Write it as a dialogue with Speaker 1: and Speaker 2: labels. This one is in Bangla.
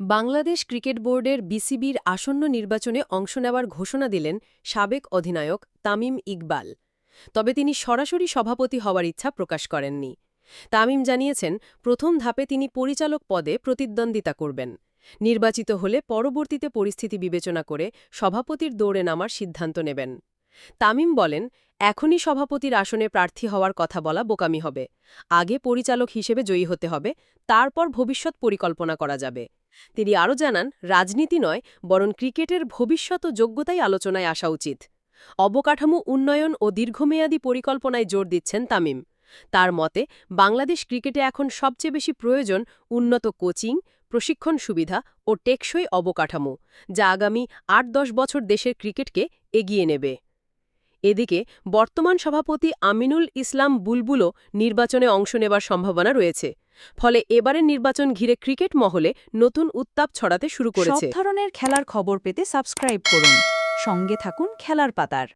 Speaker 1: বাংলাদেশ ক্রিকেট বোর্ডের বিসিবির আসন্ন নির্বাচনে অংশ নেওয়ার ঘোষণা দিলেন সাবেক অধিনায়ক তামিম ইকবাল। তবে তিনি সরাসরি সভাপতি হওয়ার ইচ্ছা প্রকাশ করেননি। তামিম জানিয়েছেন, প্রথম ধাপে তিনি পরিচালক পদে প্রতিদ্বন্দ্বিতা করবেন। নির্বাচিত হলে পরবর্তীতে পরিস্থিতি বিবেচনা করে সভাপতির দৌড়ে নামার সিদ্ধান্ত নেবেন। তামিম বলেন, এখনই সভাপতির আসনে প্রার্থী হওয়ার কথা বলা বোকামি হবে। আগে পরিচালক হিসেবে জয়ী হতে হবে, তারপর ভবিষ্যৎ পরিকল্পনা করা যাবে। তিনি আরও জানান, রাজনীতি নয়, বরং ক্রিকেটের ভবিষ্যৎ ও যোগ্যতাই আলোচনায় আসা উচিত। অবকাঠামো উন্নয়ন ও দীর্ঘমেয়াদী পরিকল্পনায় জোর দিচ্ছেন তামিম। তার মতে, বাংলাদেশ ক্রিকেটে এখন সবচেয়ে বেশি প্রয়োজন উন্নত কোচিং, প্রশিক্ষণ সুবিধা ও টেকসই অবকাঠামো, যা আগামী আট দশ বছর দেশের ক্রিকেটকে এগিয়ে নেবে। এদিকে বর্তমান সভাপতি আমিনুল ইসলাম বুলবুলও নির্বাচনে অংশ নেবার সম্ভাবনা রয়েছে, ফলে এবারের নির্বাচন ঘিরে ক্রিকেট মহলে নতুন উত্তাপ ছড়াতে শুরু করেছে।
Speaker 2: ধরনের খেলার খবর পেতে সাবস্ক্রাইব করুন। সঙ্গে থাকুন খেলার পাতার।